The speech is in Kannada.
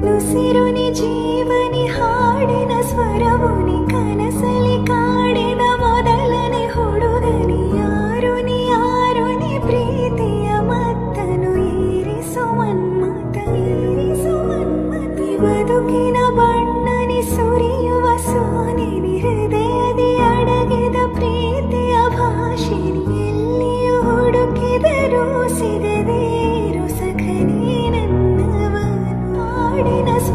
ಕನ್ನುಸಿರುನಿ ಜೀವನಿ ಹಾಡಿನ ಸ್ವರವುನಿ ಕನಸಲಿ ಕಾಡಿದ ಮೊದಲನೆ ಹುಡುಗನಿ ಯಾರುನಿ ಯಾರುನಿ ಪ್ರೀತಿಯ ಮತ್ತನು ಏರಿಸು ಮನ್ಮತ ಏರಿಸು ಮನ್ಮತಿ ಬದುಕಿನ ಬಣ್ಣನಿ ಸುರಿಯುವ ಸೋನಿ ಹೃದಯದಿ ಅಡಗಿದ ಪ್ರೀತಿ ಭಾಷೆನಿ ಎಲ್ಲಿಯೂ ಹುಡುಕಿದರೂ ಸಿಗದೆ